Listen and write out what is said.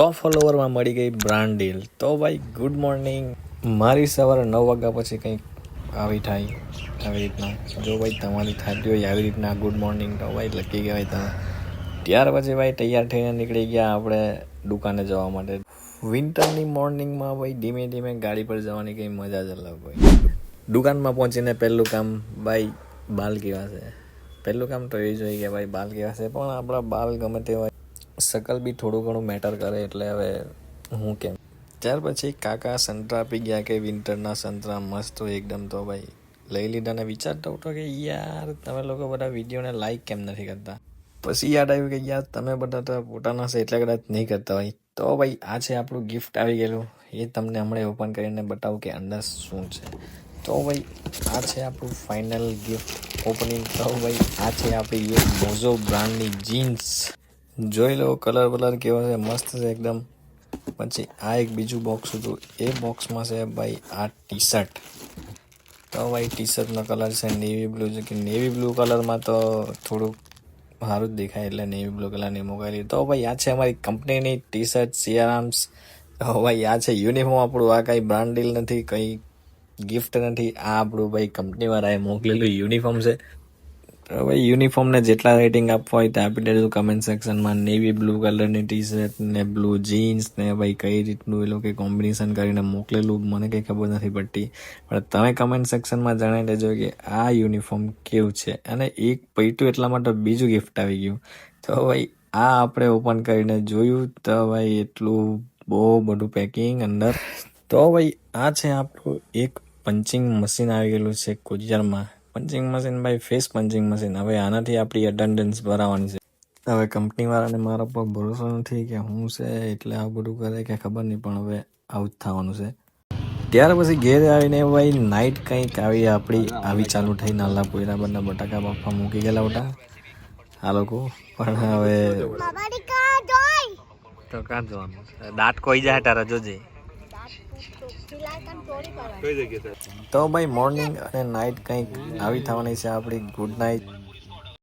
સો ફોલોવરમાં મળી ગઈ brand deal તો ભાઈ ગુડ મોર્નિંગ મારી સવારે નવ વાગ્યા પછી કંઈક આવી થાય, આવી રીતના. જો ભાઈ, તમારી થતી હોય આવી રીતના ગુડ મોર્નિંગ તો ભાઈ, લકી કહેવાય તમે. ત્યાર પછી ભાઈ, તૈયાર થઈને નીકળી ગયા આપણે દુકાને જવા માટે. વિન્ટરની મોર્નિંગમાં ભાઈ, ધીમે ધીમે ગાડી પર જવાની કંઈ મજા જ અલગ હોય. દુકાનમાં પહોંચીને પહેલું કામ, ભાઈ, બાલ કેવા છે? પહેલું કામ તો એ જોઈએ કે ભાઈ, બાલ કેવા છે? પણ આપણા બાલ ગમે તે શકલ બી થોડું ઘણું મેટર કરે એટલે હવે હું કેમ? ત્યાર પછી કાકા સંતરા આપી ગયા કે વિન્ટરના સંતરા મસ્ત હોય એકદમ તો ભાઈ, લઈ લીધા ને વિચારતો હતો કે યાર, તમે લોકો બધા વિડીયોને લાઈક કેમ નથી કરતા? પછી યાદ આવ્યું કે યાર, તમે બધા તો પોતાના છે એટલે કદાચ નહીં કરતા હોય. તો ભાઈ, આ છે આપણું ગિફ્ટ આવી ગયેલું. એ તમને હમણાં ઓપન કરીને બતાવું કે અંદર શું છે. તો ભાઈ, આ છે આપણું ફાઇનલ ગિફ્ટ ઓપનિંગ તો ભાઈ, આ છે આપણી એક મોઝો બ્રાન્ડની જીન્સ જોઈ લો કલર વલર કેવો છે? મસ્ત છે એકદમ. પછી આ એક બીજું બોક્સ હતું. એ બોક્સમાં છે ભાઈ આ ટી શર્ટ તો ભાઈ ટી શર્ટનો કલર છે નેવી બ્લુ છે. કે નેવી બ્લુ કલરમાં તો થોડુંક સારું જ દેખાય એટલે નેવી બ્લુ કલરની મોકલી તો ભાઈ આ છે અમારી કંપનીની ટી શર્ટ સિયારામ્સ તો ભાઈ આ છે યુનિફોર્મ આપણું. આ કાંઈ બ્રાન્ડ ડીલ નથી, કંઈ ગિફ્ટ નથી. આ આપણું ભાઈ કંપનીવાળાએ મોકલેલું યુનિફોર્મ છે. ભાઈ યુનિફોર્મને જેટલા રેટિંગ આપવા હોય તે આપી દેજો કમેન્ટ સેક્શનમાં નેવી બ્લુ કલરની ટી શર્ટ ને બ્લુ જીન્સ ને ભાઈ કઈ રીતનું એ લોકો કોમ્બિનેશન કરીને મોકલેલું મને કંઈ ખબર નથી પડતી. પણ તમે કમેન્ટ સેક્શનમાં જણાવી દેજો કે આ યુનિફોર્મ કેવું છે. અને એક પૈટું એટલા માટે બીજું ગિફ્ટ આવી ગયું. તો ભાઈ, આ આપણે ઓપન કરીને જોયું તો ભાઈ એટલું બહુ બધું પેકિંગ અંદર. તો ભાઈ, આ છે આપણું એક પંચિંગ મશીન આવી ગયેલું છે કુરિયરમાં પંચિંગ મશીન ભાઈ ફેસ પંચિંગ મશીન. હવે આનાથી આપણી અટેન્ડન્સ ભરાવાની છે. હવે કંપનીવાળાને મારા પર ભરોસો નથી કે હું છે એટલે આ બધું કરે કે ખબર નહીં પણ હવે આવું જ થવાનું છે. ત્યાર પછી ઘેર આવીને ભાઈ નાઇટ કંઈક આવી આપણી આવી ચાલુ થઈ નાલા પોયરા બધા બટાકા બાફા મૂકી ગયેલા હતા આ લોકો. પણ હવે તો કાં જવાનું? દાંત કોઈ જાય તારા જોજે. તો ભાઈ મોર્નિંગ અને નાઇટ કંઈક આવી થવાની છે આપણી ગુડ નાઇટ